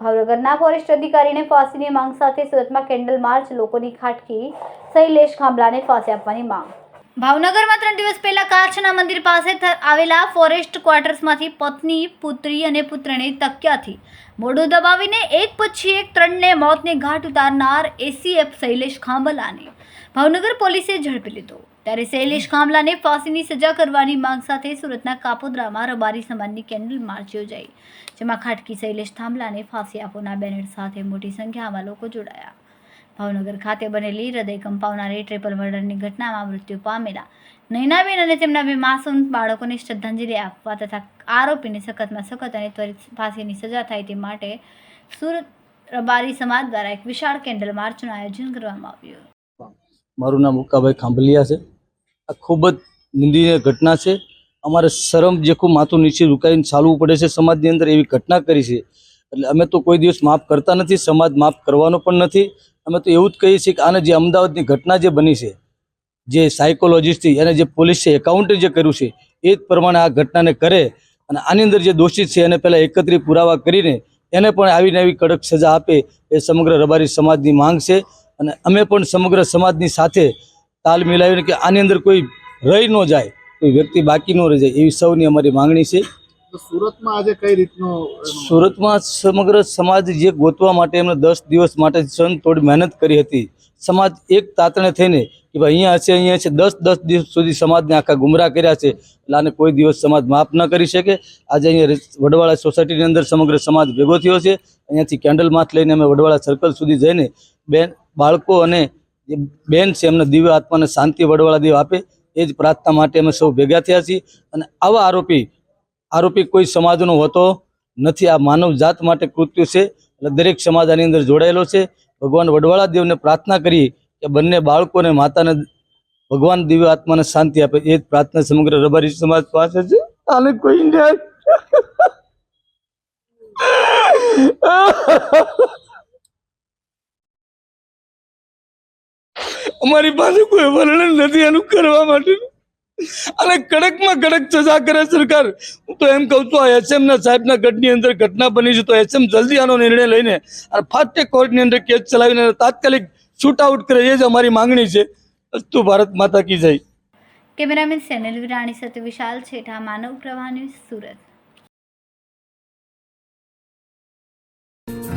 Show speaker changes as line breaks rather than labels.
ભાવનગરના ફોરેસ્ટ અધિકારીને ફાંસીની માંગ સાથે સુરતમાં કેન્ડલ માર્ચ, લોકોની ખાટકી, શૈલેષ ખાંભલાને ફાંસી આપવાની માંગ. ભાવનગરમાં ત્રણ દિવસ પહેલા કાચના મંદિર પાસે આવેલા ફોરેસ્ટ ક્વાર્ટર્સમાંથી પત્ની, પુત્રી અને પુત્રને તક્યાથી મોઢું દબાવીને એક પછી એક ત્રણને મોતને ઘાટ ઉતારનાર એસીએફ શૈલેષ ખાંભલાને ભાવનગર પોલીસે ઝડપી લીધો. ત્યારે શૈલેષ ખાંભલાને ફાંસીની સજા કરવાની માંગ સાથે સુરતના કાપોદ્રામાં રબારી સમાજની કેન્ડલ માર્ચ યોજાઈ, જેમાં ખાટકી શૈલેષ થાંભલાને ફાંસી આપોના બેનર સાથે મોટી સંખ્યામાં લોકો જોડાયા. ભાવનગર ખાતે બનેલી હૃદય કંપાવનારી ટ્રિપલ મર્ડરની ઘટનામાં મૃત્યુ પામેલા નૈનાબેન અને તેમના બે માસૂમ બાળકોને શ્રદ્ધાંજલિ આપવા તથા આરોપીને સખતમાં સખત અને ત્વરિત ફાંસીની સજા થાય તે માટે સુરત રબારી સમાજ દ્વારા એક વિશાળ કેન્ડલ માર્ચનું આયોજન કરવામાં આવ્યું.
મારું નામ ઉકાભાઈ ખાંભલિયા છે. આ ખૂબ જ નિંદનીય ઘટના છે. અમારે શરમ જેખું માથું નીચે ઝુકાવીને ચાલવું પડે છે સમાજની અંદર એવી ઘટના કરી છે. એટલે અમે તો કોઈ દિવસ માફ કરતા નથી, સમાજ માફ કરવાનો પણ નથી. અમે તો એવું જ કહીએ છીએ કે આને જે અમદાવાદની ઘટના જે બની છે, જે સાયકોલોજીસ્ટથી અને જે પોલીસ છે એકાઉન્ટે જે કર્યું છે, એ જ પ્રમાણે આ ઘટનાને કરે અને આની અંદર જે દોષિત છે એને પહેલાં એકત્રિત પુરાવા કરીને એને પણ આવીને આવી કડક સજા આપે એ સમગ્ર રબારી સમાજની માંગ છે. અને અમે પણ સમગ્ર સમાજની સાથે તાલ મિલાવીને કે આની અંદર કોઈ રહી ન જાય કોઈ વ્યક્તિ બાકી ન રહી જાય એવી સૌની અમારી માંગણી છે.
સુરતમાં આજે કઈ રીતનું
સુરતમાં સમગ્ર સમાજ જે ગોતવા માટે એમને દસ દિવસ માટે સન તોડ મહેનત કરી હતી સમાજ એક તાતણે થઈને કે ભાઈ અહીંયા હશે અહીંયા છે દસ દસ દિવસ સુધી સમાજને આખા ગુમરાહ કર્યા છે. એટલે આને કોઈ દિવસ સમાજ માફ ન કરી શકે. આજે અહીંયા વડવાળા સોસાયટીની અંદર સમગ્ર સમાજ ભેગો થયો છે. અહીંયાથી કેન્ડલ માથ લઈને અમે વડવાળા સર્કલ સુધી જઈને બેન બાળકો અને જે બેન છે, એમને દિવ્ય આત્માને શાંતિ વડવાળા દેવ આપે, એ જ પ્રાર્થના માટે અમે સૌ ભેગા થયા છીએ. અને આવા આરોપી આરોપી કોઈ સમાજનો હોતો નથી. આ માનવ જાત માટે કૃત્ય છે. એટલે દરેક સમાજ આની અંદર જોડાયેલો છે. ભગવાન વડવાળા દેવને પ્રાર્થના કરી કે બંને બાળકોને માતાને ભગવાન દિવ્ય આત્માને શાંતિ આપે. એ જ પ્રાર્થના સમગ્ર રબારી સમાજ પાસે છે. આને કોઈ ન્યાય. અમારી પાસે કોઈ વર્ણન નથી એનું કરવા માટે અને કડકમાં કડક સજા કરે સરકાર. હું તો એમ કહું છું, આ એસએમ ના સાહેબના ગઢની અંદર ઘટના બની છે, તો એસએમ જલ્દી આનો નિર્ણય લઈને અને ફાસ્ટ કોર્ટની અંદર કેસ ચલાવીને તાત્કાલિક શૂટ આઉટ કરે, એ જ અમારી માંગણી છે. અસ્તુ ભારત માતા કી જય.
કેમેરામેન સેનલ વિરાણી સાથે વિશાલ છેઠા, માનવ પ્રવાહ સુરત.